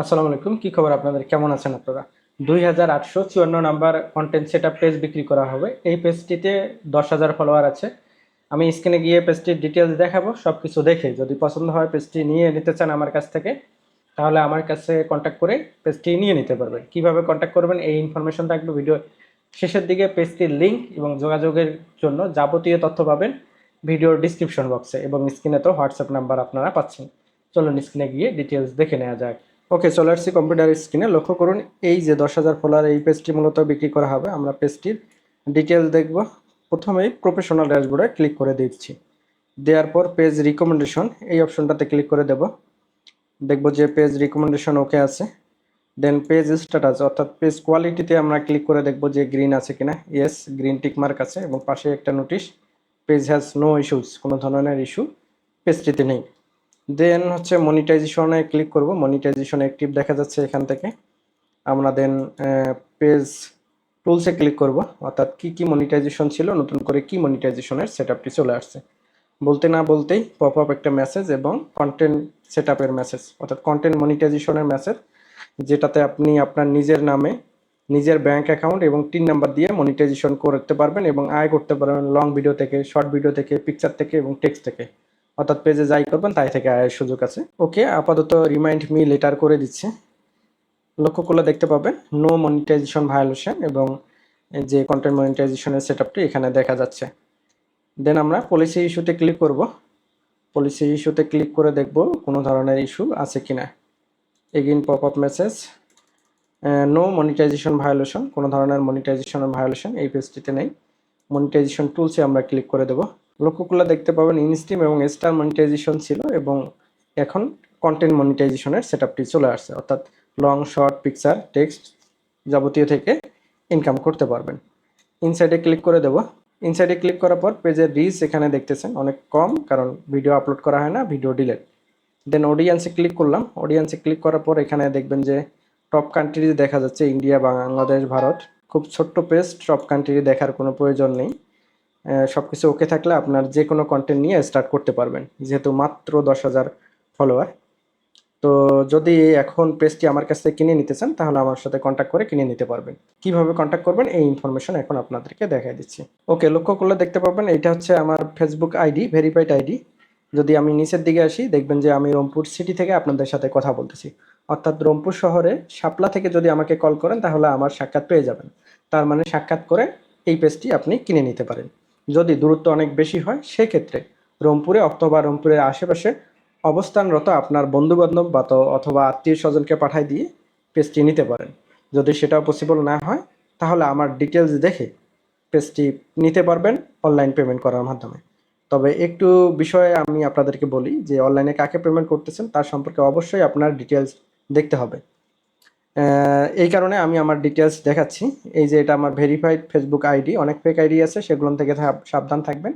আসসালামু আলাইকুম, কি খবর আপনাদের? কেমন আছেন আপনারা? দুই হাজার আটশো চুয়ান্ন নাম্বার কন্টেন্ট সেটা পেজ বিক্রি করা হবে। এই পেজটিতে দশ হাজার ফলোয়ার আছে। আমি স্ক্রিনে গিয়ে পেজটির ডিটেলস দেখাবো সব কিছু দেখে। যদি পছন্দ হয় পেজটি নিয়ে নিতে চান আমার কাছ থেকে, তাহলে আমার কাছে কন্ট্যাক্ট করে পেজটি নিয়ে নিতে পারবেন। কীভাবে কন্ট্যাক্ট করবেন এই ইনফরমেশন থাকবে ভিডিও শেষের দিকে। পেজটির লিঙ্ক এবং যোগাযোগের জন্য যাবতীয় তথ্য পাবেন ভিডিওর ডিসক্রিপশন বক্সে এবং স্ক্রিনে তো হোয়াটসঅ্যাপ নাম্বার আপনারা পাচ্ছেন। চলুন স্ক্রিনে গিয়ে ডিটেলস দেখে নেওয়া যাক। ওকে চলে আসছি কম্পিউটার স্ক্রিনে লক্ষ্য করুন, এই যে দশ হাজার ফলোয়ার এই পেজটি মূলত বিক্রি করা হবে। আমরা পেজটির ডিটেলস দেখব। প্রথমেই প্রফেশনাল ড্যাশবোর্ডে ক্লিক করে দিচ্ছি। দেওয়ার পর পেজ রিকমেন্ডেশন এই অপশনটাতে ক্লিক করে দেব। দেখব যে পেজ রিকমেন্ডেশন ওকে আছে। দেন পেজ স্ট্যাটাস অর্থাৎ পেজ কোয়ালিটিতে আমরা ক্লিক করে দেখব যে গ্রিন আছে কিনা। ইয়েস গ্রিন টিক মার্ক আছে এবং পাশে একটা notice page has no issues কোনো ধরনের ইস্যু পেজটিতে নেই। দেন হচ্ছে মনিটাইজেশনে ক্লিক করব। মনিটাইজেশন অ্যাক্টিভ দেখা যাচ্ছে এখান থেকে। আমরা দেন পেজ টুলসে ক্লিক করব। অর্থাৎ কি কি মনিটাইজেশন ছিল, নতুন করে কি মনিটাইজেশনের সেটআপটি চলে আসছে। বলতে না বলতেই পপ আপ একটা মেসেজ এবং কন্টেন্ট সেটআপের মেসেজ অর্থাৎ কন্টেন্ট মনিটাইজেশনের মেসেজ যেটাতে আপনি আপনার নিজের নামে, নিজের ব্যাংক অ্যাকাউন্ট এবং টিন নাম্বার দিয়ে মনিটাইজেশন করতে পারবেন এবং আয় করতে পারবেন লং ভিডিও থেকে শর্ট ভিডিও থেকে পিকচার থেকে এবং টেক্সট থেকে। অর্থাৎ পেজে যাই করবেন, তাই থেকে আয়ের সুযোগ আছে। ওকে আপাতত রিমাইন্ড মি লেটার করে দিচ্ছে। লক্ষ্য করলে দেখতে পাবেন নো মনিটাইজেশন ভায়োলেশন এবং যে কন্টেন্ট মনিটাইজেশনের সেটআপটি এখানে দেখা যাচ্ছে। দেন আমরা পলিসি ইস্যুতে ক্লিক করব। পলিসি ইস্যুতে ক্লিক করে দেখব কোনো ধরনের ইস্যু আছে কি না again pop up message no monetization violation কোনো ধরনের মনিটাইজেশনের ভায়োলেশন এই পেজটিতে নেই। মনিটাইজেশন টুলসে আমরা ক্লিক করে দেব। লক্ষ্য করলে দেখতে পাবেন ইনস্টিম এবং স্টার মনিটাইজেশন ছিল এবং এখন কন্টেন্ট মনিটাইজেশনের সেটআপটি চলে আসছে। অর্থাৎ লং শর্ট পিকচার টেক্সট যাবতীয় থেকে ইনকাম করতে পারবেন। ইনসাইডে ক্লিক করে দেব। ইনসাইডে ক্লিক করার পর পেজের রিচ এখানে দেখতেছেন অনেক কম, কারণ ভিডিও আপলোড করা হয় না ভিডিও ডিলেট দেন অডিয়েন্সে ক্লিক করলাম। অডিয়েন্সে ক্লিক করার পর এখানে দেখবেন যে টপ কান্ট্রি দেখা যাচ্ছে ইন্ডিয়া বাংলাদেশ ভারত খুব ছোট্ট পেজ টপ কান্ট্রি দেখার কোনো প্রয়োজন নেই। সব কিছু ওকে থাকলে আপনার যে কোনো কন্টেন্ট নিয়ে স্টার্ট করতে পারবেন, যেহেতু মাত্র দশ হাজার ফলোয়ার তো যদি এখন পেজটি আমার কাছ থেকে কিনে নিতে চান, তাহলে আমার সাথে কন্ট্যাক্ট করে কিনে নিতে পারবেন। কীভাবে কন্ট্যাক্ট করবেন, এই ইনফরমেশন এখন আপনাদেরকে দেখাই দিচ্ছি। ওকে লক্ষ্য করলে দেখতে পাবেন এটা হচ্ছে আমার ফেসবুক আইডি ভেরিফাইড আইডি যদি আমি নিচের দিকে আসি, দেখবেন যে আমি রংপুর সিটি থেকে আপনাদের সাথে কথা বলতেছি। অর্থাৎ রংপুর শহরে শাপলা থেকে যদি আমাকে কল করেন, তাহলে আমার সাক্ষাৎ পেয়ে যাবেন। তার মানে সাক্ষাৎ করে এই পেজটি আপনি কিনে নিতে পারেন। যদি দূরত্ব অনেক বেশি হয়, সেক্ষেত্রে রংপুরে অথবা রংপুরের আশেপাশে অবস্থানরত আপনার বন্ধুবান্ধব বা তো অথবা আত্মীয় স্বজনকে পাঠাই দিয়ে পেজটি নিতে পারেন। যদি সেটাও পসিবল না হয়, তাহলে আমার ডিটেলস দেখে পেজটি নিতে পারবেন অনলাইন পেমেন্ট করার মাধ্যমে। তবে একটু বিষয়ে আমি আপনাদেরকে বলি যে অনলাইনে কাকে পেমেন্ট করতেছেন, তার সম্পর্কে অবশ্যই আপনার ডিটেলস দেখতে হবে। এই কারণে আমি আমার ডিটেলস দেখাচ্ছি। এই যে এটা আমার ভেরিফাইড ফেসবুক আইডি অনেক ফেক আইডি আছে, সেগুলো থেকে সাবধান থাকবেন।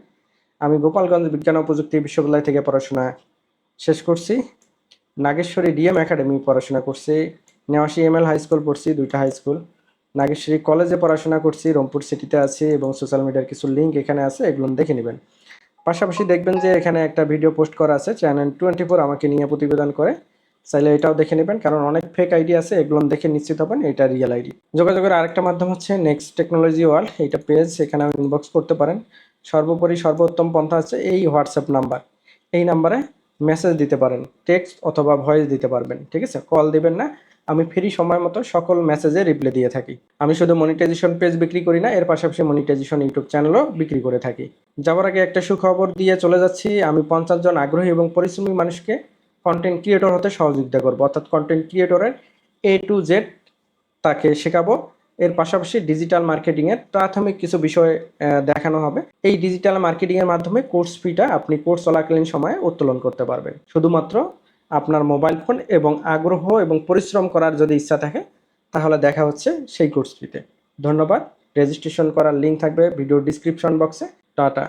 আমি গোপালগঞ্জ বিজ্ঞান ও প্রযুক্তি বিশ্ববিদ্যালয় থেকে পড়াশোনা শেষ করছি। নাগেশ্বরী ডিএম একাডেমি পড়াশোনা করছি। নেওয়াশি এম এল হাই স্কুল পড়ছি, দুইটা হাই স্কুল নাগেশ্বরী কলেজে পড়াশোনা করছি, রংপুর সিটিতে আছি এবং সোশ্যাল মিডিয়ার কিছু লিঙ্ক এখানে আছে, এগুলো দেখে নেবেন। পাশাপাশি দেখবেন যে এখানে একটা ভিডিও পোস্ট করা আছে চ্যানেল টোয়েন্টি ফোর আমাকে নিয়ে প্রতিবেদন করে। চাইলে এটাও দেখে নেবেন, কারণ অনেক ফেক আইডি আছে, এগুলো দেখে নিশ্চিত হবেন এটা রিয়েল আইডি যোগাযোগের আরেকটা মাধ্যম হচ্ছে নেক্সট টেকনোলজি ওয়ার্ল্ড এইটা পেজ এখানে ইনবক্স করতে পারেন। সর্বোপরি সর্বোত্তম পন্থা হচ্ছে এই হোয়াটসঅ্যাপ নাম্বার এই নাম্বারে মেসেজ দিতে পারেন টেক্সট অথবা ভয়েস দিতে পারবেন, ঠিক আছে? কল দিবেন না, আমি ফ্রি সময় মতো সকল মেসেজে রিপ্লাই দিয়ে থাকি। আমি শুধু মনিটাইজেশন পেজ বিক্রি করি না, এর পাশাপাশি মনিটাইজেশন ইউটিউব চ্যানেলও বিক্রি করে থাকি। যাওয়ার আগে একটা সুখবর দিয়ে চলে যাচ্ছি, আমি পঞ্চাশ জন আগ্রহী এবং পরিশ্রমী মানুষকে কন্টেন্ট ক্রিয়েটর হতে সহযোগিতা করব। অর্থাৎ কন্টেন্ট ক্রিয়েটরের এ টু জেড তাকে শেখাবো। এর পাশাপাশি ডিজিটাল মার্কেটিংয়ের প্রাথমিক কিছু বিষয় দেখানো হবে। এই ডিজিটাল মার্কেটিংয়ের মাধ্যমে কোর্স ফিটা আপনি কোর্স চলাকালীন সময়ে উত্তোলন করতে পারবেন। শুধুমাত্র আপনার মোবাইল ফোন এবং আগ্রহ এবং পরিশ্রম করার যদি ইচ্ছা থাকে, তাহলে দেখা হচ্ছে সেই কোর্স ফিতে ধন্যবাদ। রেজিস্ট্রেশন করার লিঙ্ক থাকবে ভিডিও ডিসক্রিপশন বক্সে টাটা।